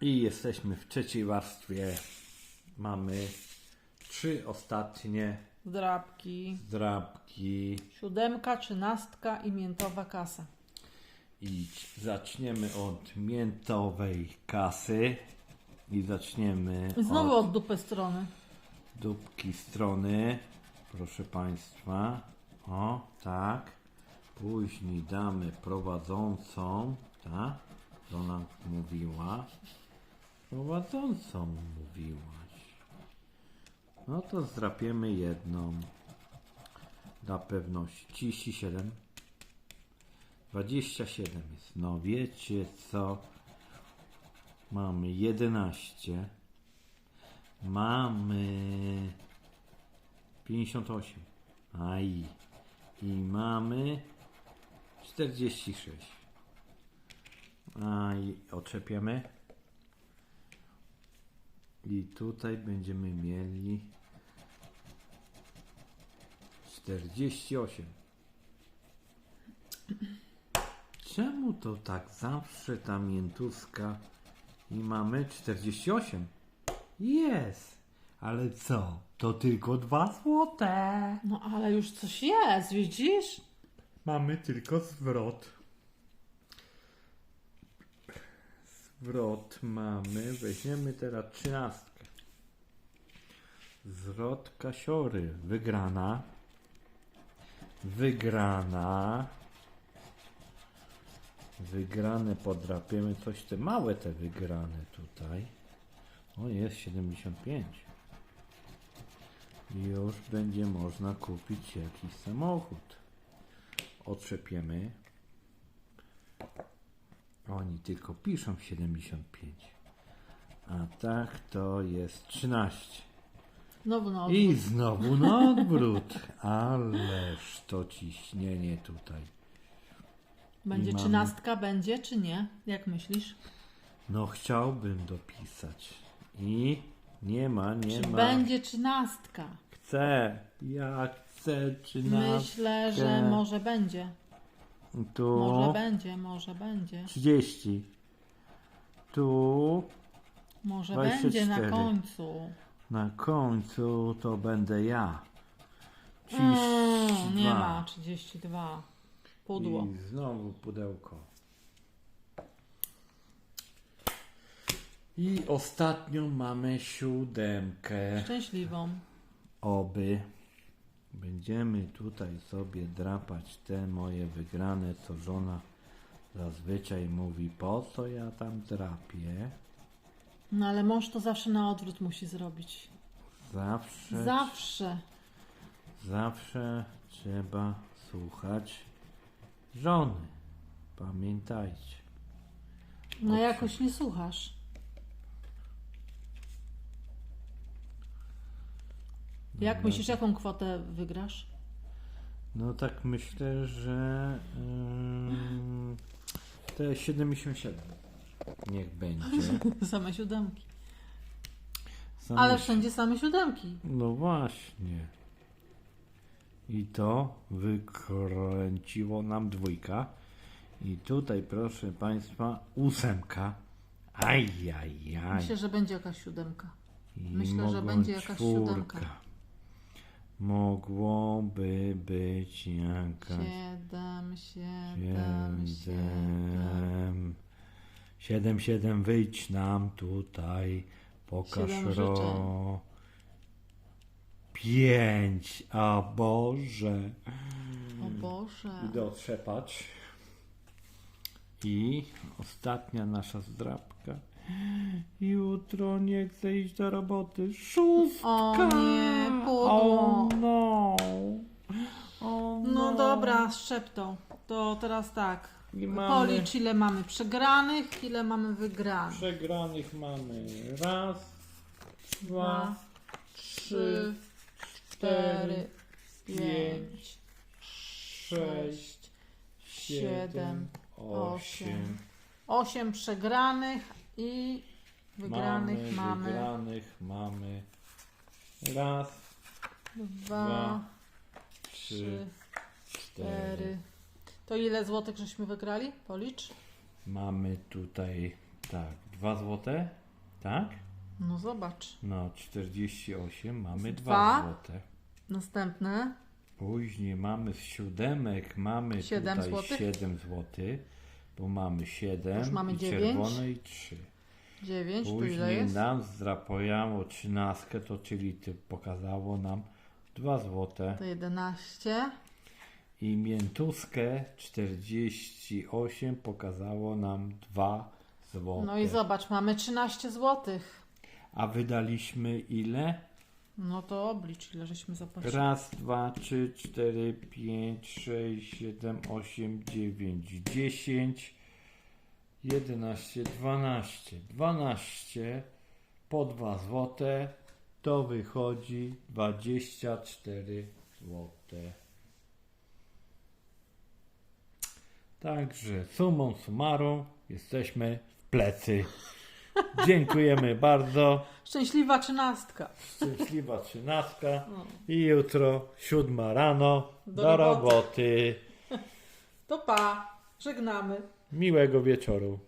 I jesteśmy w trzeciej warstwie. Mamy trzy ostatnie Drapki. drapki. Siódemka, trzynastka i miętowa kasa. I zaczniemy od miętowej kasy. I zaczniemy I znowu od od dupy strony. dupki strony. Proszę Państwa. O, tak. Później damy prowadzącą. Tak? To nam mówiła. Prowadzącą mówiłaś. No to zdrapiemy jedną. Dla pewności. 37. 27 jest. No wiecie co? Mamy 11. Mamy 58. Aj. I mamy 46. Aj, oczepiamy. I tutaj będziemy mieli 48. Czemu to tak zawsze ta miętuska i mamy 48? Jest. Ale co? To tylko dwa złote. No ale już coś jest, widzisz? Mamy tylko zwrot. Zwrot mamy. Weźmiemy teraz trzynastkę. Zwrot kasiory. Wygrana. Wygrana. Wygrane podrapiemy coś te małe te wygrane tutaj. O jest 75. Już będzie można kupić jakiś samochód otrzepiemy. Oni tylko piszą 75. A tak to jest 13. Znowu na I odwrót. znowu na odwrót. Ależ to ciśnienie tutaj. Będzie i mamy- trzynastka, będzie czy nie? Jak myślisz? No chciałbym dopisać. I nie ma, nie Czy ma. będzie trzynastka? Chcę. Ja chcę 13. Myślę, że może będzie. Tu. Może będzie, może będzie. 30. Tu. Może 24. będzie na końcu. Na końcu to będę ja. Mm, nie 32. ma 32. Pudło. I znowu pudełko. I ostatnią mamy siódemkę. Szczęśliwą. Oby będziemy tutaj sobie drapać te moje wygrane, co żona zazwyczaj mówi, po co ja tam drapię. No ale mąż to zawsze na odwrót musi zrobić. Zawsze, Zawsze. zawsze trzeba słuchać żony. Pamiętajcie. No jakoś nie słuchasz. Jak myślisz, jaką kwotę wygrasz? No tak myślę, że ym, te 77 niech będzie. Same siódemki. Same Ale si- wszędzie same siódemki. No właśnie. I to wykręciło nam dwójka. I tutaj proszę Państwa ósemka. Ajajaj. Myślę, że będzie jakaś siódemka. I myślę, że będzie jakaś czwórka. siódemka. Mogłoby być jakaś Siedem, siedem, siedem. Siedem. Siedem, wyjdź nam tutaj. Pokaż Siedem ro. Pięć. A Boże. O Boże. Idę otrzepać. I ostatnia nasza zdrabka. Jutro nie chcę iść do roboty. Szóstka. O nie, O pudło. no. O No dobra, szczepto. To teraz tak. I mamy- Policz ile mamy przegranych, ile mamy wygranych. Przegranych mamy raz, dwa, trzy, cztery, pięć, pięć, sześć, siedem, osiem. osiem. Osiem przegranych i wygranych mamy, Wygranych mamy raz, dwa, dwa, trzy, cztery. To ile złotych żeśmy wygrali? Policz. Mamy tutaj tak, 2 złote, tak? No zobacz. No, 48 mamy Dwa. 2 złote. Następny. Później mamy z siódemek, mamy Siedem tutaj złotych. 7 złotych, bo mamy 7 Już mamy i dziewięć. czerwone i 3. 9, tu ile Później jest? nam zdrapojało 13, to czyli ty pokazało nam 2 złote. To 11. I miętuskę 48 pokazało nam 2 złote. No i zobacz, mamy 13 złotych. A wydaliśmy ile? No to oblicz, ile żeśmy zapłacili. Raz, dwa, trzy, cztery, pięć, sześć, siedem, osiem, dziewięć, dziesięć, jedenaście, dwanaście. Dwanaście po dwa złote to wychodzi dwadzieścia cztery złote. Także sumą summarum jesteśmy w plecy. Dziękujemy bardzo. Szczęśliwa trzynastka. Szczęśliwa trzynastka. No. I jutro, siódma rano, do, Do roboty. roboty. To pa, żegnamy. Miłego wieczoru.